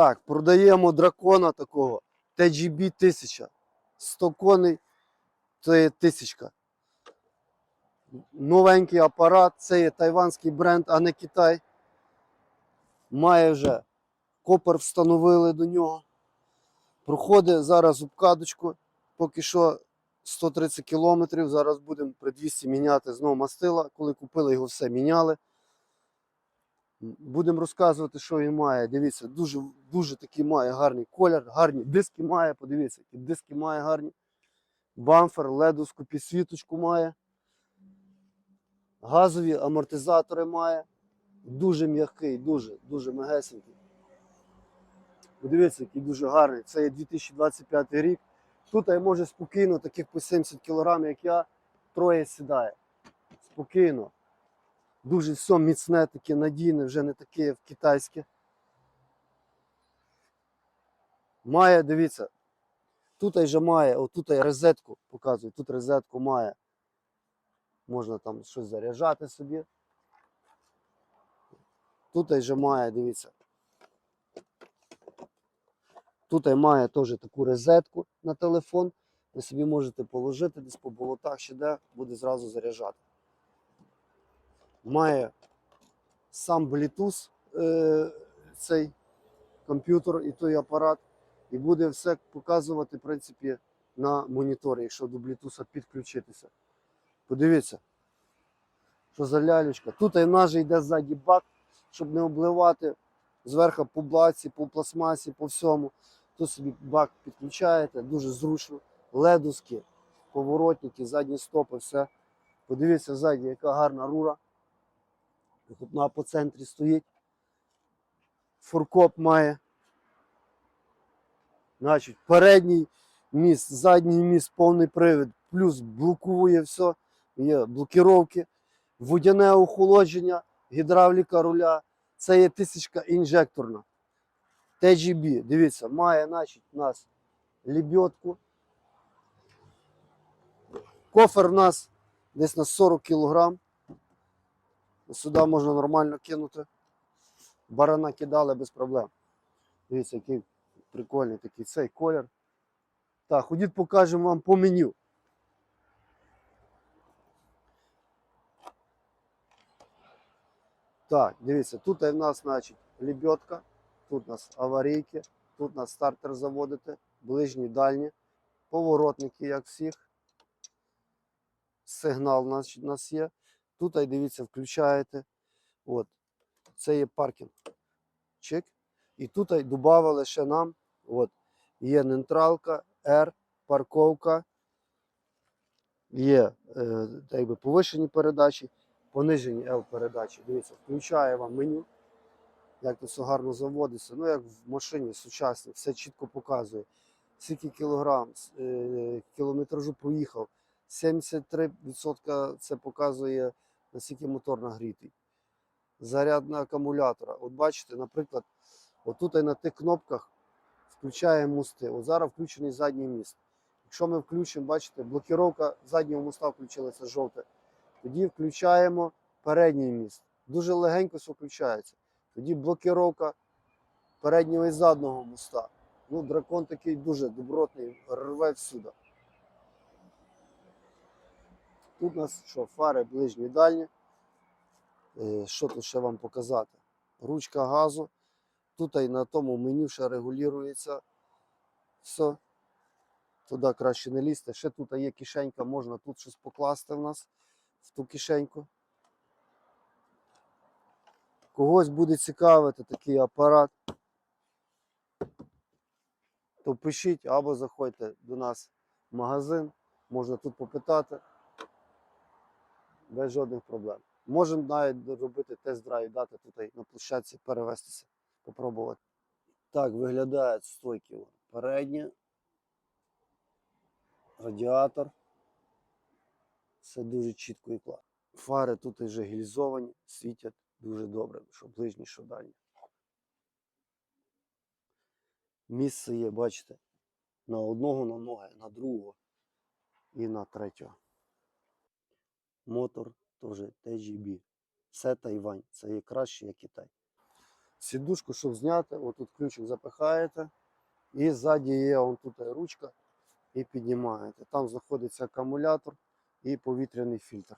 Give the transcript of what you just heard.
Так, продаємо дракона такого. TGB 1000. 100 коней це тисячка. Новенький апарат, це є тайванський бренд, а не Китай. Має вже копер встановили до нього. Проходить зараз обкадочку. Поки що 130 кілометрів. Зараз будемо при 200 міняти знову мастила. Коли купили його, все міняли. Будемо розказувати, що він має. Дивіться, дуже, дуже такий має гарний колір, гарні диски має. Подивіться, які диски має гарні. Бамфер, ледовську підсвіточку має. Газові амортизатори має. Дуже м'який, дуже, дуже м'ягесенький. Подивіться, який дуже гарний. Це є 2025 рік. Тут я може спокійно, таких по 70 кг, як я, троє сідає. Спокійно. Дуже все міцне, таке надійне, вже не таке як китайське. Має, дивіться, тут вже має, отут розетку показую, тут розетку має. Можна там щось заряджати собі. Тут вже має, дивіться. Тут має теж таку розетку на телефон. Ви собі можете положити десь по болотах чи де, буде зразу заряджати. Має сам Bluetooth е, цей комп'ютер і той апарат, і буде все показувати, в принципі, на моніторі, якщо до Bluetooth підключитися. Подивіться, що за лялючка. Тут і в йде ззаді бак, щоб не обливати зверху по блаці, по пластмасі, по всьому. Тут собі бак підключаєте, дуже зручно. Ледовські, поворотники, задні стопи, все. Подивіться ззаді, яка гарна рура. Вона по центрі стоїть. Фуркоп має. Значить, передній міст, задній міст, повний привід, плюс блокує все, є блокіровки, водяне охолодження, гідравліка руля. Це є тисячка інжекторна. TGB, дивіться, має значить, у нас лебедку. Кофер у нас десь на 40 кг. Сюди можна нормально кинути. Барана кидали без проблем. Дивіться, який прикольний такий цей колір. Так, ходіть покажемо вам по меню. Так, дивіться, тут в нас, значить, лебедка, тут у нас аварійки, тут у нас стартер заводити, ближні, дальні, поворотники, як всіх. Сигнал у нас є. Тут, дивіться, включаєте. От. Це є паркінг. Чик. І тут додавали ще нам. От. Є нейтралка, R, парковка. Є е, би, повишені передачі, понижені L передачі. Дивіться, включає вам меню. Як це все гарно заводиться. Ну, як в машині сучасній, все чітко показує. Скільки кілограм, е, кілометражу проїхав. 73% це показує, наскільки мотор нагрітий. Заряд на акумулятора. От бачите, наприклад, отут на тих кнопках включає мости. От зараз включений задній міст. Якщо ми включимо, бачите, блокіровка заднього моста включилася жовте. Тоді включаємо передній міст. Дуже легенько все включається. Тоді блокіровка переднього і заднього моста. Ну, дракон такий дуже добротний, рве всюди. Тут у нас що, фари ближні дальні. Е, Що тут ще вам показати? Ручка газу. Тут і на тому меню ще регулюється все. Туди краще не лізти. Ще тут є кишенька, можна тут щось покласти в нас в ту кишеньку. Когось буде цікавити такий апарат. То пишіть або заходьте до нас в магазин, можна тут попитати без жодних проблем. Можемо навіть робити тест-драйв, дати тут на площадці, перевестися, попробувати. Так виглядають стойки. вон. Передня, радіатор. Все дуже чітко і класно. Фари тут вже гільзовані, світять дуже добре, що ближні, що дальні. Місце є, бачите, на одного на ноги, на другого і на третього. Мотор теж TGB. Це Тайвань. Це є краще, як Китай. сідушку, щоб зняти. Отут ключик запихаєте. І ззаді є он тут ручка і піднімаєте. Там знаходиться акумулятор і повітряний фільтр.